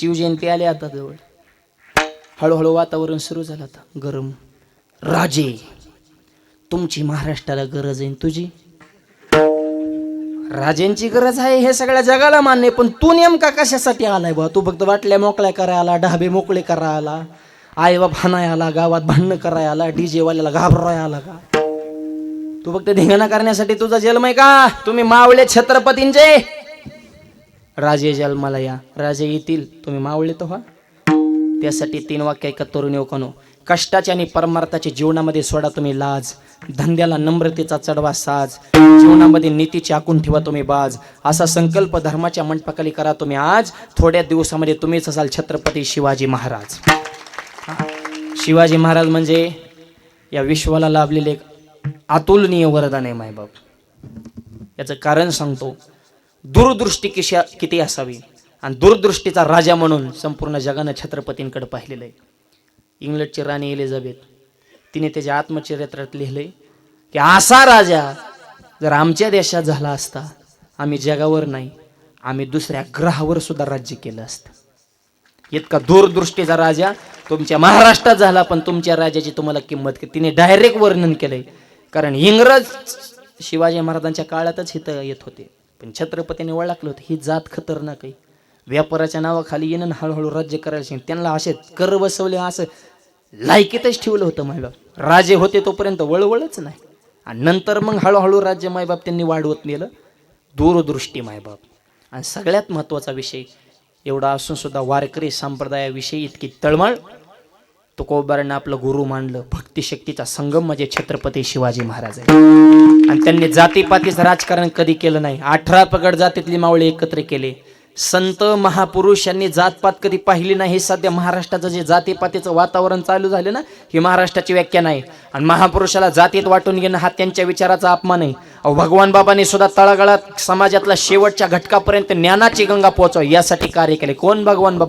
शिवजयंती आली आता जवळ. हळूहळू वातावरण सुरू झालं आता. गरम. राजे तुमची महाराष्ट्राला गरज आहे तुझी? राजेंची गरज आहे हे सगळ्या जगाला मान्य पण तू नेमका कशासाठी आलाय बा तू फक्त वाटल्या मोकळ्या करायला ढाबे मोकळे करायला आई बाप हाणाय आला गावात भांडणं कराय आला डीजे वाल्याला घाबराय आला का? तू फक्त धिंगाणा करण्यासाठी तुझा जन्म आहे का? तुम्ही मावळे छत्रपतींचे? राजे जन्माला या राजे येतील तुम्ही मावळे तो व्हा. त्यासाठी तीन वाक्य ऐकत तरुण युवकानो कष्टाच्या आणि परमार्थाच्या जीवनामध्ये सोडा तुम्ही लाज. धंद्याला नम्रतेचा चढवा साज. जीवनामध्ये नीतीची आखून ठेवा तुम्ही बाज. असा संकल्प धर्माच्या मंडपाखाली करा तुम्ही आज. थोड्या दिवसामध्ये तुम्हीच असाल छत्रपती शिवाजी महाराज. शिवाजी महाराज म्हणजे या विश्वाला लाभलेले एक अतुलनीय वरदान आहे मायबाप. याचं कारण सांगतो. दूरदृष्टी किशा किती असावी? आणि दूरदृष्टीचा राजा म्हणून संपूर्ण जगानं छत्रपतींकडे पाहिलेलं आहे. इंग्लंडची राणी एलिझाबेथ तिने त्याच्या आत्मचरित्रात लिहिलंय की असा राजा जर आमच्या देशात झाला असता आम्ही जगावर नाही आम्ही दुसऱ्या ग्रहावर सुद्धा राज्य केलं असतं. इतका दूरदृष्टीचा राजा तुमच्या महाराष्ट्रात झाला पण तुमच्या राजाची तुम्हाला किंमत की तिने डायरेक्ट वर्णन केलंय. कारण इंग्रज शिवाजी महाराजांच्या काळातच इथं येत होते. पण छत्रपतीने ओळखलं होतं. ही जात खतरनाक आहे. व्यापाराच्या नावाखाली येणं हळूहळू राज्य करायला त्यांना असे कर बसवले असं लायकीतच ठेवलं होतं मायबाप राजे होते तोपर्यंत वळवळच नाही. आणि नंतर मग हळूहळू राज्य मायबाप त्यांनी वाढवत नेलं. दूरदृष्टी मायबाप. आणि सगळ्यात महत्त्वाचा विषय एवढा असून सुद्धा वारकरी संप्रदायाविषयी इतकी तळमळ. तुकोबारांना आपलं गुरु मानलं. भक्तिशक्तीचा संगम म्हणजे छत्रपती शिवाजी महाराज आहे. आणि त्यांनी जातीपातीचं राजकारण कधी केलं नाही. अठरा पगड जातीतली मावळे एकत्र केले. संत महापुरुष यांनी जातपात कधी पाहिली नाही हे सध्या महाराष्ट्राचं जे जातीपातीचं वातावरण चालू झालं ना ही महाराष्ट्राची व्याख्या नाही. आणि महापुरुषाला जातीत वाटून घेणं हा त्यांच्या विचाराचा अपमान आहे. अहो भगवान बाबाने सुद्धा तळागाळात समाजातला शेवटच्या घटकापर्यंत ज्ञानाची गंगा पोहोचव यासाठी कार्य केले. कोण भगवान बाबा?